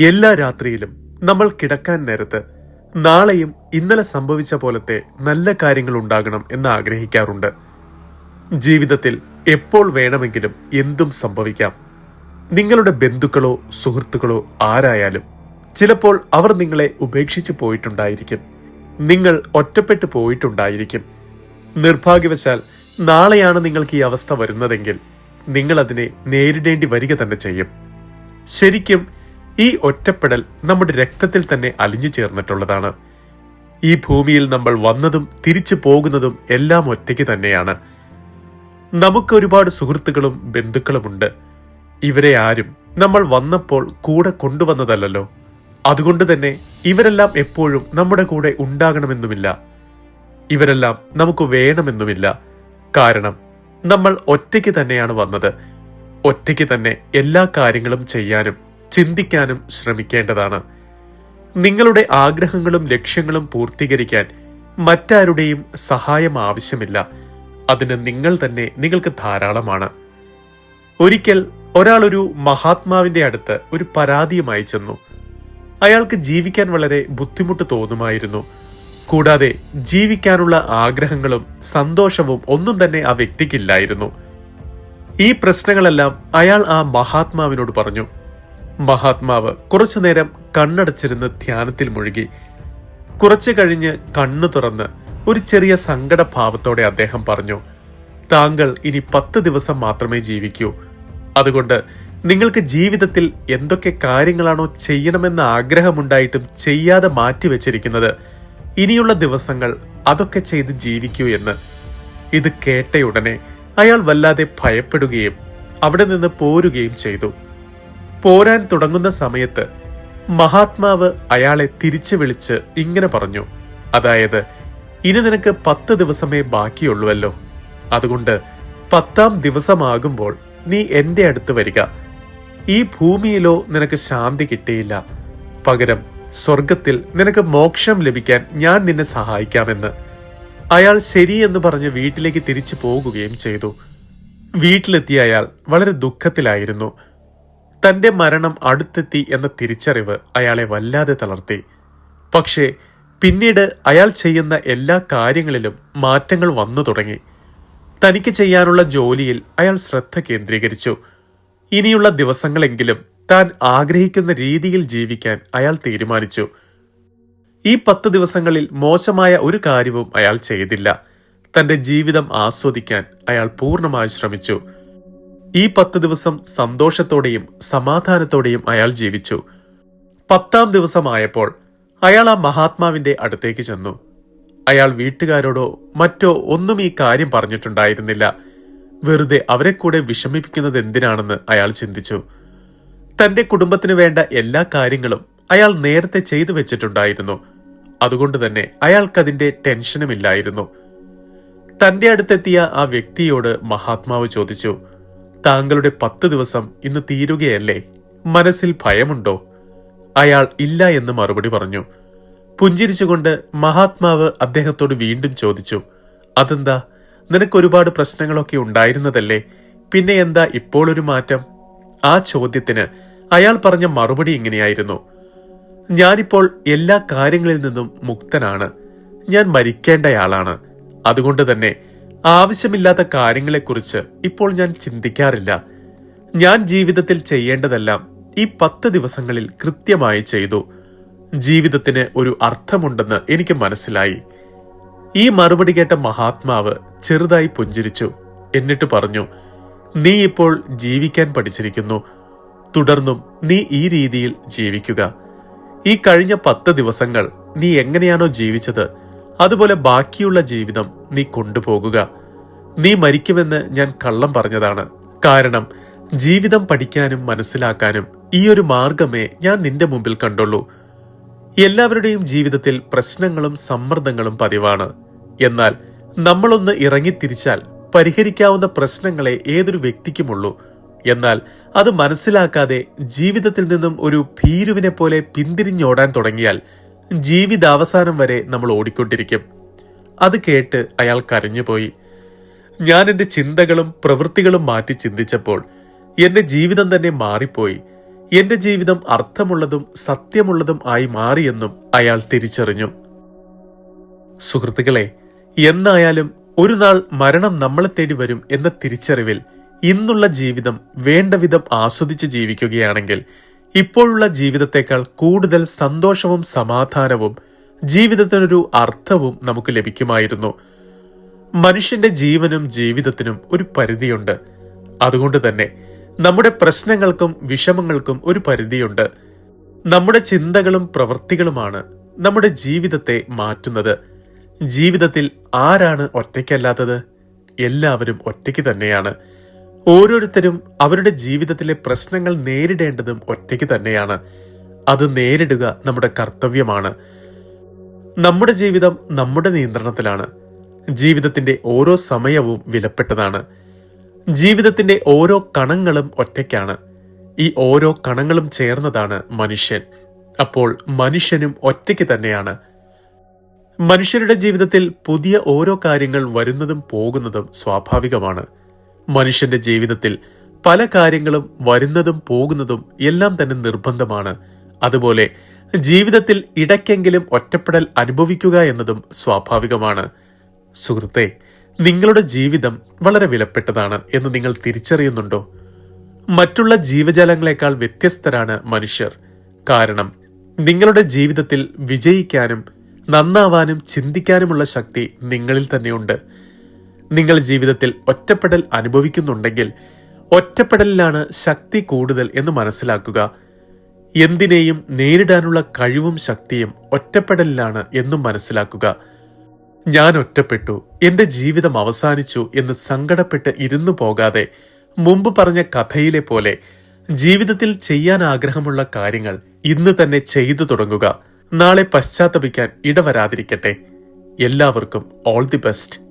എല്ലാ രാത്രിയിലും നമ്മൾ കിടക്കാൻ നേരത്ത് നാളെയും ഇന്നലെ സംഭവിച്ച പോലത്തെ നല്ല കാര്യങ്ങൾ ഉണ്ടാകണം എന്ന് ആഗ്രഹിക്കാറുണ്ട്. ജീവിതത്തിൽ എപ്പോൾ വേണമെങ്കിലും എന്തും സംഭവിക്കാം. നിങ്ങളുടെ ബന്ധുക്കളോ സുഹൃത്തുക്കളോ ആരായാലും ചിലപ്പോൾ അവർ നിങ്ങളെ ഉപേക്ഷിച്ച് പോയിട്ടുണ്ടായിരിക്കും. നിങ്ങൾ ഒറ്റപ്പെട്ടു പോയിട്ടുണ്ടായിരിക്കും. നിർഭാഗ്യവശാൽ നാളെയാണ് നിങ്ങൾക്ക് ഈ അവസ്ഥ വരുന്നതെങ്കിൽ നിങ്ങൾ അതിനെ നേരിടേണ്ടി വരിക തന്നെ ചെയ്യും. ശരിക്കും ഈ ഒറ്റപ്പെടൽ നമ്മുടെ രക്തത്തിൽ തന്നെ അലിഞ്ഞു ചേർന്നിട്ടുള്ളതാണ്. ഈ ഭൂമിയിൽ നമ്മൾ വന്നതും തിരിച്ചു പോകുന്നതും എല്ലാം ഒറ്റയ്ക്ക് തന്നെയാണ്. നമുക്ക് ഒരുപാട് സുഹൃത്തുക്കളും ബന്ധുക്കളുമുണ്ട്. ഇവരെ ആരും നമ്മൾ വന്നപ്പോൾ കൂടെ കൊണ്ടുവന്നതല്ലോ അതുകൊണ്ട് തന്നെ ഇവരെല്ലാം എപ്പോഴും നമ്മുടെ കൂടെ ഉണ്ടാകണമെന്നുമില്ല. ഇവരെല്ലാം നമുക്ക് വേണമെന്നുമില്ല. കാരണം നമ്മൾ ഒറ്റയ്ക്ക് തന്നെയാണ് വന്നത്. ഒറ്റയ്ക്ക് തന്നെ എല്ലാ കാര്യങ്ങളും ചെയ്യാനും ചിന്തിക്കാനും ശ്രമിക്കേണ്ടതാണ്. നിങ്ങളുടെ ആഗ്രഹങ്ങളും ലക്ഷ്യങ്ങളും പൂർത്തീകരിക്കാൻ മറ്റാരുടെയും സഹായം ആവശ്യമില്ല. അതിന് നിങ്ങൾ തന്നെ നിങ്ങൾക്ക് ധാരാളമാണ്. ഒരിക്കൽ ഒരാൾ ഒരു മഹാത്മാവിന്റെ അടുത്ത് ഒരു പരാതിയുമായി ചെന്നു. അയാൾക്ക് ജീവിക്കാൻ വളരെ ബുദ്ധിമുട്ട് തോന്നുമായിരുന്നു. കൂടാതെ ജീവിക്കാനുള്ള ആഗ്രഹങ്ങളും സന്തോഷവും ഒന്നും തന്നെ ആ വ്യക്തിക്കില്ലായിരുന്നു. ഈ പ്രശ്നങ്ങളെല്ലാം അയാൾ ആ മഹാത്മാവിനോട് പറഞ്ഞു. മഹാത്മാവ് കുറച്ചു നേരം കണ്ണടച്ചിരുന്ന് ധ്യാനത്തിൽ മുഴുകി. കുറച്ചു കഴിഞ്ഞ് കണ്ണു തുറന്ന് ഒരു ചെറിയ സങ്കടഭാവത്തോടെ അദ്ദേഹം പറഞ്ഞു താങ്കൾ ഇനി പത്ത് ദിവസം മാത്രമേ ജീവിക്കൂ. അതുകൊണ്ട് നിങ്ങൾക്ക് ജീവിതത്തിൽ എന്തൊക്കെ കാര്യങ്ങളാണോ ചെയ്യണമെന്ന ആഗ്രഹമുണ്ടായിട്ടും ചെയ്യാതെ മാറ്റിവെച്ചിരിക്കുന്നത് ഇനിയുള്ള ദിവസങ്ങൾ അതൊക്കെ ചെയ്ത് ജീവിക്കൂ എന്ന്. ഇത് കേട്ടയുടനെ അയാൾ വല്ലാതെ ഭയപ്പെടുകയും അവിടെ നിന്ന് പോരുകയും ചെയ്തു. പോരാൻ തുടങ്ങുന്ന സമയത്ത് മഹാത്മാവ് അയാളെ തിരിച്ചു വിളിച്ച് ഇങ്ങനെ പറഞ്ഞു. അതായത് ഇനി നിനക്ക് പത്ത് ദിവസമേ ബാക്കിയുള്ളൂവല്ലോ. അതുകൊണ്ട് പത്താം ദിവസമാകുമ്പോൾ നീ എന്റെ അടുത്ത് വരിക. ഈ ഭൂമിയിലോ നിനക്ക് ശാന്തി കിട്ടിയില്ല. പകരം സ്വർഗത്തിൽ നിനക്ക് മോക്ഷം ലഭിക്കാൻ ഞാൻ നിന്നെ സഹായിക്കാമെന്ന്. അയാൾ ശരിയെന്ന് പറഞ്ഞ് വീട്ടിലേക്ക് തിരിച്ചു പോകുകയും ചെയ്തു. വീട്ടിലെത്തിയ അയാൾ വളരെ ദുഃഖത്തിലായിരുന്നു. തന്റെ മരണം അടുത്തെത്തി എന്ന തിരിച്ചറിവ് അയാളെ വല്ലാതെ തളർത്തി. പക്ഷേ പിന്നീട് അയാൾ ചെയ്യുന്ന എല്ലാ കാര്യങ്ങളിലും മാറ്റങ്ങൾ വന്നു തുടങ്ങി. തനിക്ക് ചെയ്യാനുള്ള ജോലിയിൽ അയാൾ ശ്രദ്ധ കേന്ദ്രീകരിച്ചു. ഇനിയുള്ള ദിവസങ്ങളെങ്കിലും താൻ ആഗ്രഹിക്കുന്ന രീതിയിൽ ജീവിക്കാൻ അയാൾ തീരുമാനിച്ചു. ഈ പത്ത് ദിവസങ്ങളിൽ മോശമായ ഒരു കാര്യവും അയാൾ ചെയ്തില്ല. തന്റെ ജീവിതം ആസ്വദിക്കാൻ അയാൾ പൂർണമായി ശ്രമിച്ചു. ഈ പത്ത് ദിവസം സന്തോഷത്തോടെയും സമാധാനത്തോടെയും അയാൾ ജീവിച്ചു. പത്താം ദിവസമായപ്പോൾ അയാൾ ആ മഹാത്മാവിന്റെ അടുത്തേക്ക് ചെന്നു. അയാൾ വീട്ടുകാരോടോ മറ്റോ ഒന്നും ഈ കാര്യം പറഞ്ഞിട്ടുണ്ടായിരുന്നില്ല. വെറുതെ അവരെ കൂടെ വിഷമിപ്പിക്കുന്നത് എന്തിനാണെന്ന് അയാൾ ചിന്തിച്ചു. തന്റെ കുടുംബത്തിന് വേണ്ട എല്ലാ കാര്യങ്ങളും അയാൾ നേരത്തെ ചെയ്തു വെച്ചിട്ടുണ്ടായിരുന്നു. അതുകൊണ്ട് തന്നെ അയാൾക്കതിന്റെ ടെൻഷനുമില്ലായിരുന്നു. തന്റെ അടുത്തെത്തിയ ആ വ്യക്തിയോട് മഹാത്മാവ് ചോദിച്ചു താങ്കളുടെ പത്ത് ദിവസം ഇന്ന് തീരുകയല്ലേ? മനസ്സിൽ ഭയമുണ്ടോ? അയാൾ ഇല്ല എന്ന് മറുപടി പറഞ്ഞു. പുഞ്ചിരിച്ചുകൊണ്ട് മഹാത്മാവ് അദ്ദേഹത്തോട് വീണ്ടും ചോദിച്ചു. അതെന്താ? നിനക്കൊരുപാട് പ്രശ്നങ്ങളൊക്കെ ഉണ്ടായിരുന്നതല്ലേ? പിന്നെ എന്താ ഇപ്പോൾ ഒരു മാറ്റം? ആ ചോദ്യത്തിന് അയാൾ പറഞ്ഞ മറുപടി ഇങ്ങനെയായിരുന്നു. ഞാനിപ്പോൾ എല്ലാ കാര്യങ്ങളിൽ നിന്നും മുക്തനാണ്. ഞാൻ മരിക്കേണ്ടയാളാണ്. അതുകൊണ്ട് തന്നെ ആവശ്യമില്ലാത്ത കാര്യങ്ങളെക്കുറിച്ച് ഇപ്പോൾ ഞാൻ ചിന്തിക്കാറില്ല. ഞാൻ ജീവിതത്തിൽ ചെയ്യേണ്ടതെല്ലാം ഈ പത്ത് ദിവസങ്ങളിൽ കൃത്യമായി ചെയ്തു. ജീവിതത്തിന് ഒരു അർത്ഥമുണ്ടെന്ന് എനിക്ക് മനസ്സിലായി. ഈ മറുപടി കേട്ട മഹാത്മാവ് ചെറുതായി പുഞ്ചിരിച്ചു. എന്നിട്ട് പറഞ്ഞു നീ ഇപ്പോൾ ജീവിക്കാൻ പഠിച്ചിരിക്കുന്നു. തുടർന്നും നീ ഈ രീതിയിൽ ജീവിക്കുക. ഈ കഴിഞ്ഞ പത്ത് ദിവസങ്ങൾ നീ എങ്ങനെയാണോ ജീവിച്ചത് അതുപോലെ ബാക്കിയുള്ള ജീവിതം നീ കൊണ്ടുപോകുക. നീ മരിക്കുമെന്ന് ഞാൻ കള്ളം പറഞ്ഞതാണ്. കാരണം ജീവിതം പഠിക്കാനും മനസ്സിലാക്കാനും ഈ ഒരു മാർഗമേ ഞാൻ നിന്റെ മുമ്പിൽ കണ്ടുള്ളൂ. എല്ലാവരുടെയും ജീവിതത്തിൽ പ്രശ്നങ്ങളും സമ്മർദ്ദങ്ങളും പതിവാണ്. എന്നാൽ നമ്മളൊന്ന് ഇറങ്ങിത്തിരിച്ചാൽ പരിഹരിക്കാവുന്ന പ്രശ്നങ്ങളെ ഏതൊരു വ്യക്തിക്കുമുള്ളൂ. എന്നാൽ അത് മനസ്സിലാക്കാതെ ജീവിതത്തിൽ നിന്നും ഒരു ഭീരുവിനെ പോലെ പിന്തിരിഞ്ഞോടാൻ തുടങ്ങിയാൽ ജീവിതാവസാനം വരെ നമ്മൾ ഓടിക്കൊണ്ടിരിക്കും. അത് കേട്ട് അയാൾ കരഞ്ഞുപോയി. ഞാൻ എന്റെ ചിന്തകളും പ്രവൃത്തികളും മാറ്റി ചിന്തിച്ചപ്പോൾ എന്റെ ജീവിതം തന്നെ മാറിപ്പോയി. എന്റെ ജീവിതം അർത്ഥമുള്ളതും സത്യമുള്ളതും ആയി മാറിയെന്നും അയാൾ തിരിച്ചറിഞ്ഞു. സുഹൃത്തുക്കളെ എന്നായാലും ഒരു നാൾ മരണം നമ്മളെ തേടി വരും എന്ന തിരിച്ചറിവിൽ ഇന്നുള്ള ജീവിതം വേണ്ട വിധം ആസ്വദിച്ച് ജീവിക്കുകയാണെങ്കിൽ ഇപ്പോഴുള്ള ജീവിതത്തെക്കാൾ കൂടുതൽ സന്തോഷവും സമാധാനവും ജീവിതത്തിനൊരു അർത്ഥവും നമുക്ക് ലഭിക്കുമായിരുന്നു. മനുഷ്യന്റെ ജീവനും ജീവിതത്തിനും ഒരു പരിധിയുണ്ട്. അതുകൊണ്ട് തന്നെ നമ്മുടെ പ്രശ്നങ്ങൾക്കും വിഷമങ്ങൾക്കും ഒരു പരിധിയുണ്ട്. നമ്മുടെ ചിന്തകളും പ്രവൃത്തികളുമാണ് നമ്മുടെ ജീവിതത്തെ മാറ്റുന്നത്. ജീവിതത്തിൽ ആരാണ് ഒറ്റയ്ക്കല്ലാത്തത്? എല്ലാവരും ഒറ്റയ്ക്ക് തന്നെയാണ്. ഓരോരുത്തരും അവരുടെ ജീവിതത്തിലെ പ്രശ്നങ്ങൾ നേരിടേണ്ടതും ഒറ്റയ്ക്ക് തന്നെയാണ്. അത് നേരിടുക നമ്മുടെ കർത്തവ്യമാണ്. നമ്മുടെ ജീവിതം നമ്മുടെ നിയന്ത്രണത്തിലാണ്. ജീവിതത്തിന്റെ ഓരോ സമയവും വിലപ്പെട്ടതാണ്. ജീവിതത്തിന്റെ ഓരോ കണങ്ങളും ഒറ്റയ്ക്കാണ്. ഈ ഓരോ കണങ്ങളും ചേർന്നതാണ് മനുഷ്യൻ. അപ്പോൾ മനുഷ്യനും ഒറ്റയ്ക്ക് തന്നെയാണ്. മനുഷ്യരുടെ ജീവിതത്തിൽ പുതിയ ഓരോ കാര്യങ്ങൾ വരുന്നതും പോകുന്നതും സ്വാഭാവികമാണ്. മനുഷ്യന്റെ ജീവിതത്തിൽ പല കാര്യങ്ങളും വരുന്നതും പോകുന്നതും എല്ലാം തന്നെ നിർബന്ധമാണ്. അതുപോലെ ജീവിതത്തിൽ ഇടയ്ക്കെങ്കിലും ഒറ്റപ്പെടൽ അനുഭവിക്കുക എന്നതും സ്വാഭാവികമാണ്. സുഹൃത്തെ നിങ്ങളുടെ ജീവിതം വളരെ വിലപ്പെട്ടതാണ് എന്ന് നിങ്ങൾ തിരിച്ചറിയുന്നുണ്ടോ? മറ്റുള്ള ജീവജാലങ്ങളെക്കാൾ വ്യത്യസ്തരാണ് മനുഷ്യർ. കാരണം നിങ്ങളുടെ ജീവിതത്തിൽ വിജയിക്കാനും നന്നാവാനും ചിന്തിക്കാനുമുള്ള ശക്തി നിങ്ങളിൽ തന്നെയുണ്ട്. നിങ്ങൾ ജീവിതത്തിൽ ഒറ്റപ്പെടൽ അനുഭവിക്കുന്നുണ്ടെങ്കിൽ ഒറ്റപ്പെടലിലാണ് ശക്തി കൂടുതൽ എന്ന് മനസ്സിലാക്കുക. എന്തിനേയും നേരിടാനുള്ള കഴിവും ശക്തിയും ഒറ്റപ്പെടലിലാണ് എന്നും മനസ്സിലാക്കുക. ഞാൻ ഒറ്റപ്പെട്ടു എന്റെ ജീവിതം അവസാനിച്ചു എന്ന് സങ്കടപ്പെട്ട് ഇരുന്നു പോകാതെ മുമ്പ് പറഞ്ഞ കഥയിലെ പോലെ ജീവിതത്തിൽ ചെയ്യാൻ ആഗ്രഹമുള്ള കാര്യങ്ങൾ ഇന്ന് തന്നെ ചെയ്തു തുടങ്ങുക. നാളെ പശ്ചാത്തപിക്കാൻ ഇടവരാതിരിക്കട്ടെ. എല്ലാവർക്കും ഓൾ ദി ബെസ്റ്റ്.